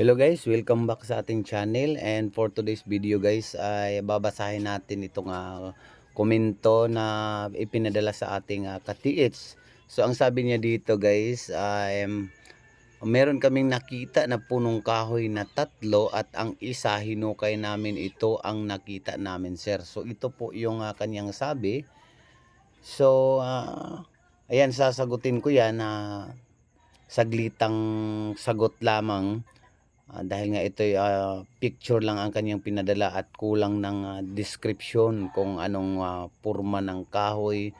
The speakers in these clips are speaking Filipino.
Hello guys, welcome back sa ating channel and for today's video guys ay babasahin natin itong ah, komento na ipinadala sa ating uh, ka-TH. So ang sabi niya dito guys ay um, meron kaming nakita na punong kahoy na tatlo at ang isa hinukay namin ito ang nakita namin sir. So ito po yung ah, kanyang sabi. So ah, ayan sasagutin ko yan na saglitang sagot lamang Ah, dahil nga ito picture lang ang kanyang pinadala at kulang ng ah, description kung anong ah, purma ng kahoy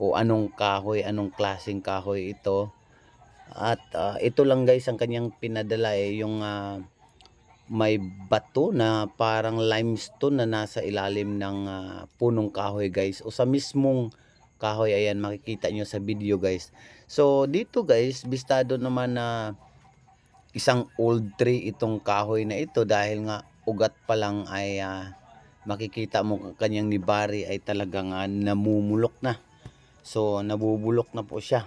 o anong kahoy, anong klaseng kahoy ito. At ah, ito lang guys ang kanyang pinadala eh, yung ah, may bato na parang limestone na nasa ilalim ng ah, punong kahoy guys o sa mismong kahoy ayan makikita nyo sa video guys. So dito guys, bistado naman na isang old tree itong kahoy na ito dahil nga ugat pa lang ay ah, makikita mo ang kanyang nibari ay talagang ah, namumulok na. So nabubulok na po siya.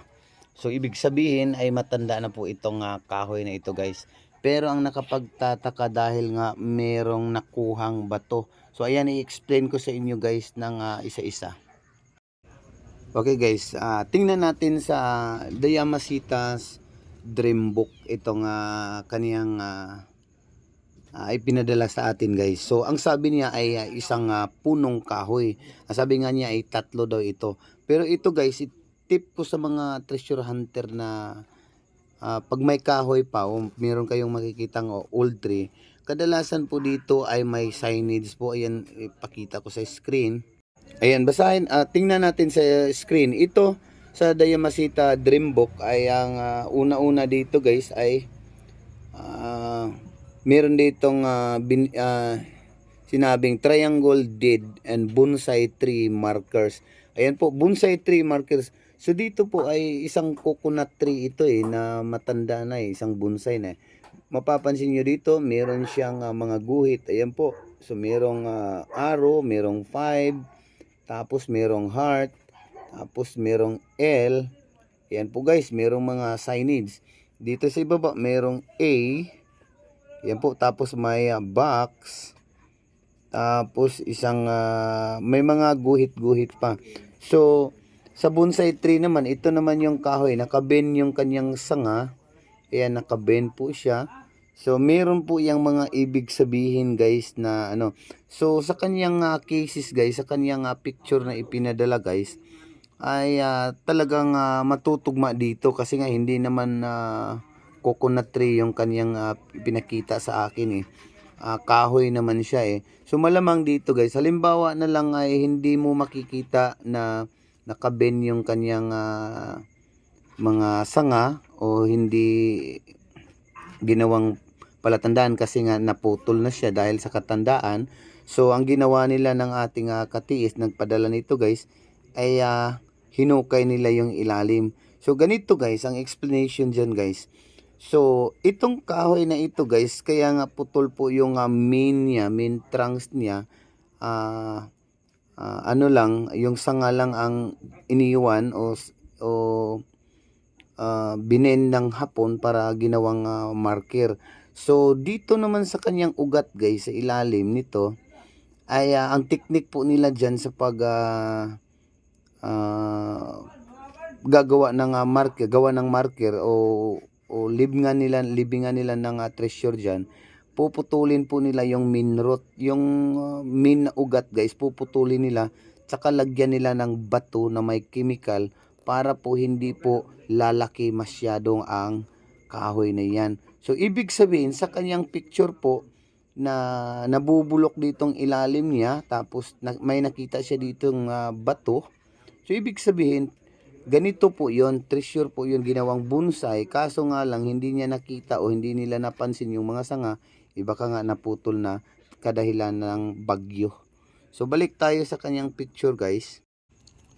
So ibig sabihin ay matanda na po itong ah, kahoy na ito guys. Pero ang nakapagtataka dahil nga merong nakuhang bato. So ayan i-explain ko sa inyo guys ng ah, isa-isa. Okay guys, ah, tingnan natin sa Dayamasitas dream book itong uh, kaniyang uh, uh, ay pinadala sa atin guys. So ang sabi niya ay uh, isang uh, punong kahoy. Ang sabi nga niya ay tatlo daw ito. Pero ito guys, tip ko sa mga treasure hunter na uh, pag may kahoy pa o meron kayong makikitang uh, old tree, kadalasan po dito ay may signage po. Ayan, ipakita ko sa screen. Ayan, basahin, uh, tingnan natin sa screen. Ito, sa Dayamasita Dreambook ay ang uh, una-una dito guys ay uh, meron ditong uh, bin, uh, sinabing triangle deed and bonsai tree markers. Ayan po, bonsai tree markers. So dito po ay isang coconut tree ito eh na matanda na eh, isang bonsai na. Eh. Mapapansin nyo dito, meron siyang uh, mga guhit. Ayan po. So merong uh, arrow, merong 5, tapos merong heart, tapos merong L. Yan po guys, merong mga signage. Dito sa ibaba merong A. Yan po, tapos may uh, box. Tapos isang uh, may mga guhit-guhit pa. So sa bonsai tree naman, ito naman yung kahoy, nakaben yung kanyang sanga. Ayan, nakaben po siya. So, meron po yung mga ibig sabihin guys na ano. So, sa kanyang uh, cases guys, sa kanyang uh, picture na ipinadala guys, ay uh, talagang uh, matutugma dito kasi nga hindi naman uh, coconut tree yung kanyang uh, pinakita sa akin eh. Uh, kahoy naman siya eh. So malamang dito guys, halimbawa na lang ay hindi mo makikita na nakaben yung kanyang uh, mga sanga o hindi ginawang palatandaan kasi nga naputol na siya dahil sa katandaan. So ang ginawa nila ng ating uh, katiis, nagpadala nito guys, ay uh, hinukay nila yung ilalim. So ganito guys, ang explanation dyan guys. So itong kahoy na ito guys, kaya nga putol po yung uh, main niya, main trunks niya. Uh, uh, ano lang, yung sanga lang ang iniwan o, o uh, binen ng hapon para ginawang uh, marker. So dito naman sa kanyang ugat guys, sa ilalim nito, ay uh, ang technique po nila dyan sa pag uh, uh, gagawa ng uh, marker, gawa ng marker o o libngan nila libingan nila ng uh, treasure diyan puputulin po nila yung main root yung uh, main ugat guys puputulin nila tsaka lagyan nila ng bato na may chemical para po hindi po lalaki masyadong ang kahoy na yan. So ibig sabihin sa kanyang picture po na nabubulok ditong ilalim niya tapos na, may nakita siya ditong uh, bato So, ibig sabihin, ganito po yon treasure po yon ginawang bonsai. Kaso nga lang, hindi niya nakita o hindi nila napansin yung mga sanga. Iba ka nga naputol na kadahilan ng bagyo. So, balik tayo sa kanyang picture guys.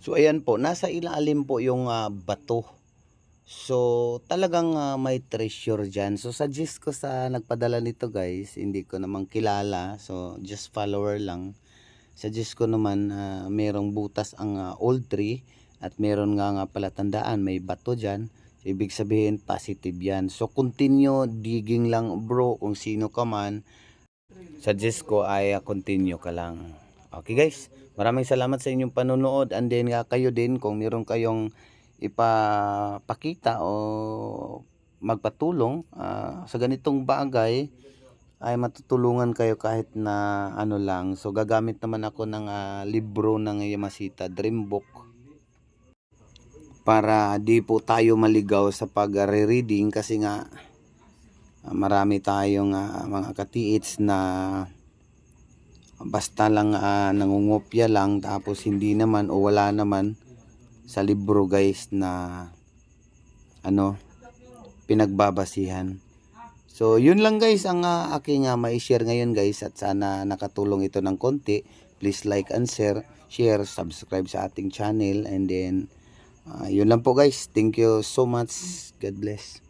So, ayan po, nasa ilalim po yung uh, bato. So, talagang uh, may treasure dyan. So, suggest ko sa nagpadala nito guys, hindi ko namang kilala. So, just follower lang suggest ko naman uh, merong butas ang uh, old tree at meron nga nga palatandaan may bato dyan ibig sabihin positive yan. So continue digging lang bro kung sino ka man. Suggest ko ay uh, continue ka lang. Okay guys, maraming salamat sa inyong panonood and then nga kayo din kung meron kayong ipapakita o magpatulong ah, sa ganitong bagay ay matutulungan kayo kahit na ano lang. So gagamit naman ako ng ah, libro ng Yamasita Dream Book para di po tayo maligaw sa pag-reading kasi nga ah, marami tayong ah, mga katiits na basta lang ah, nangungopya lang tapos hindi naman o wala naman sa libro guys na ano pinagbabasihan. So yun lang guys ang ah, aking uh, mai-share ngayon guys at sana nakatulong ito ng konti. Please like and share, share, subscribe sa ating channel and then ah, yun lang po guys. Thank you so much. God bless.